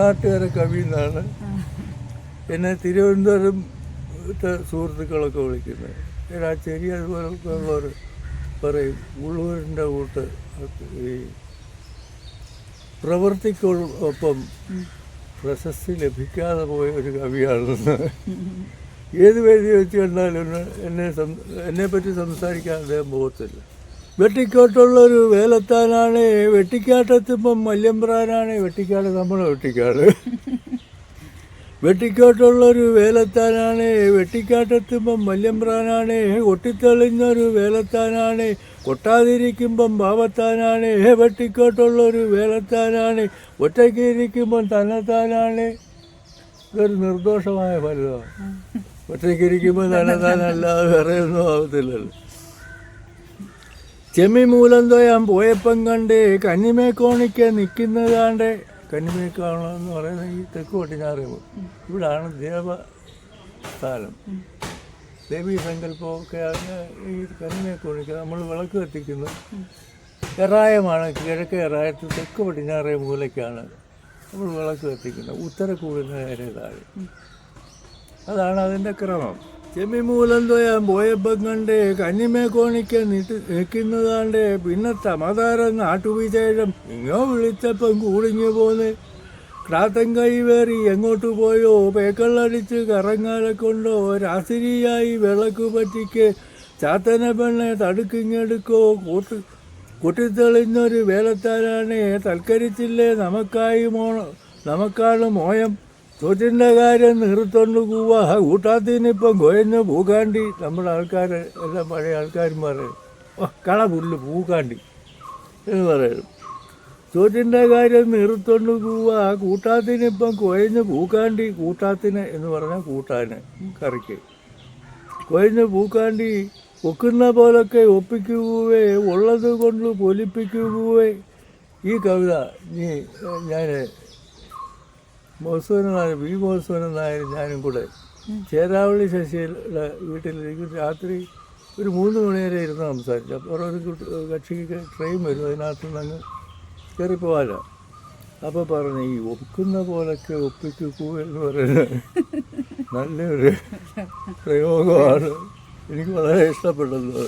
മണ്ണാട്ടുകര കവി എന്നാണ് എന്നെ തിരുവനന്തപുരം സുഹൃത്തുക്കളൊക്കെ വിളിക്കുന്നത്. രാച്ചേരി അതുപോലെ ഉള്ളവർ പറയും ഉള്ളൂരിന്റെ കൂട്ട് ഈ പ്രവൃത്തിക്കൊപ്പം പ്രശസ്തി ലഭിക്കാതെ പോയ ഒരു കവിയാണെന്ന്. ഏത് വേദി വെച്ച് കണ്ടാലും എന്നെ- എന്നെ പറ്റി സംസാരിക്കാൻ അദ്ദേഹം പോകത്തില്ല. വെട്ടിക്കോട്ടുള്ളൊരു വേലത്താനാണ് വെട്ടിക്കാട്ടെത്തുമ്പം മല്യമ്പ്രാനാണ് വെട്ടിക്കാട് നമ്മുടെ വെട്ടിക്കാട്. വെട്ടിക്കോട്ടുള്ളൊരു വേലത്താനാണ് വെട്ടിക്കാട്ടെത്തുമ്പം മല്യമ്പ്രാനാണ് കൊട്ടിത്തെളിഞ്ഞൊരു വേലത്താനാണ് കൊട്ടാതിരിക്കുമ്പം പാവത്താനാണ് വെട്ടിക്കോട്ടുള്ളൊരു വേലത്താനാണ് ഒറ്റയ്ക്ക് ഇരിക്കുമ്പം തന്നെത്താനാണ്. ഇതൊരു നിർദോഷമായ ഫലിതമാണ് ഒറ്റയ്ക്ക് ഇരിക്കുമ്പോൾ തന്നെത്താനല്ലാതെ വേറെ ഒന്നും ആവത്തില്ലല്ലോ. ചെമ്മി മൂലം തൊയാൻ പോയപ്പം കണ്ട് കന്നിമേക്കോണിക്ക് നിൽക്കുന്നതാണ്ട് കന്നിമേക്കാണോ എന്ന് പറയുന്നത് ഈ തെക്ക് പടിഞ്ഞാറ് ഇവിടാണ് ദേവ സ്ഥാനം ദേവീ സങ്കല്പമൊക്കെ ആണ് ഈ കന്നിമേക്കോണിക്ക് നമ്മൾ വിളക്ക് കത്തിക്കുന്നത് എറായമാണ് കിഴക്ക് എറായത്ത് തെക്ക് പടിഞ്ഞാറേ മൂലയ്ക്കാണ് നമ്മൾ വിളക്ക് കത്തിക്കുന്നത്. ഉത്തര കൂടുന്ന നേരെ താഴെ. അതാണ് അതിന്റെ ക്രമം. ചെമ്മിമൂലം തൊയാൻ പോയപ്പം കണ്ട് കന്നിമേ കോണിക്ക് നിട്ട് നിൽക്കുന്നതാണ്ട് പിന്നെ തമതാരം നാട്ടുവിശേഷം ഇങ്ങോ വിളിച്ചപ്പം കൂടിഞ്ഞു പോന്ന്. ക്രാത്തൻ കൈവേറി എങ്ങോട്ട് പോയോ? പേക്കള്ളടിച്ച് കറങ്ങാലെ കൊണ്ടോ? രാസിരിയായി വിളക്ക് പറ്റിക്ക്. ചാത്തന പെണ്ണെ തടുക്കിങ്ങെടുക്കോ? കൂട്ട് കുട്ടിത്തെളിഞ്ഞൊരു വേലത്താരാണ് തൽക്കരിച്ചില്ലേ? നമുക്കായി മോ നമുക്കാണ് മോയം. ചോറ്റിന്റെ കാര്യം നിർത്തോണ്ട് പോവാ കൂട്ടാത്തിനിപ്പം കൊയഞ്ഞ് പൂക്കാണ്ടി. നമ്മുടെ ആൾക്കാർ എല്ലാം പഴയ ആൾക്കാരും പറയും "ഓ, കള പുല്ല് പൂക്കാണ്ടി എന്ന് പറയുന്നു ചോറ്റിന്റെ കാര്യം നിർത്തോണ്ട് പോവാ കൂട്ടാത്തിനിപ്പം കൊയഞ്ഞ് പൂക്കാണ്ടി. കൂട്ടാത്തിന് എന്ന് പറഞ്ഞാൽ കൂട്ടാന് കറിക്ക്. കൊയഞ്ഞ് പൂക്കാണ്ടി ഒക്കുന്ന പോലൊക്കെ ഒപ്പിക്കുകേ ഉള്ളത് കൊണ്ട് പൊലിപ്പിക്കുകേ ഈ കവിത നീ ഞാൻ നായർ വി മോസൂനൻ നായർ ഞാനും കൂടെ ചേരാവള്ളി ശശിയുടെ വീട്ടിലേക്ക് രാത്രി ഒരു മൂന്ന് മണി വരെ ഇരുന്ന് സംസാരിച്ചു അപ്പോൾ ഒരു കക്ഷിക്ക് ട്രെയിൻ വരും. അതിനകത്ത് നിന്ന് അങ്ങ് കയറിപ്പോവാല അപ്പോൾ പറഞ്ഞു ഈ ഒപ്പിക്കുന്ന പോലൊക്കെ ഒപ്പിക്കൂ എന്ന് പറയുന്നത് നല്ലൊരു പ്രയോഗമാണ്. എനിക്ക് വളരെ ഇഷ്ടപ്പെട്ടത്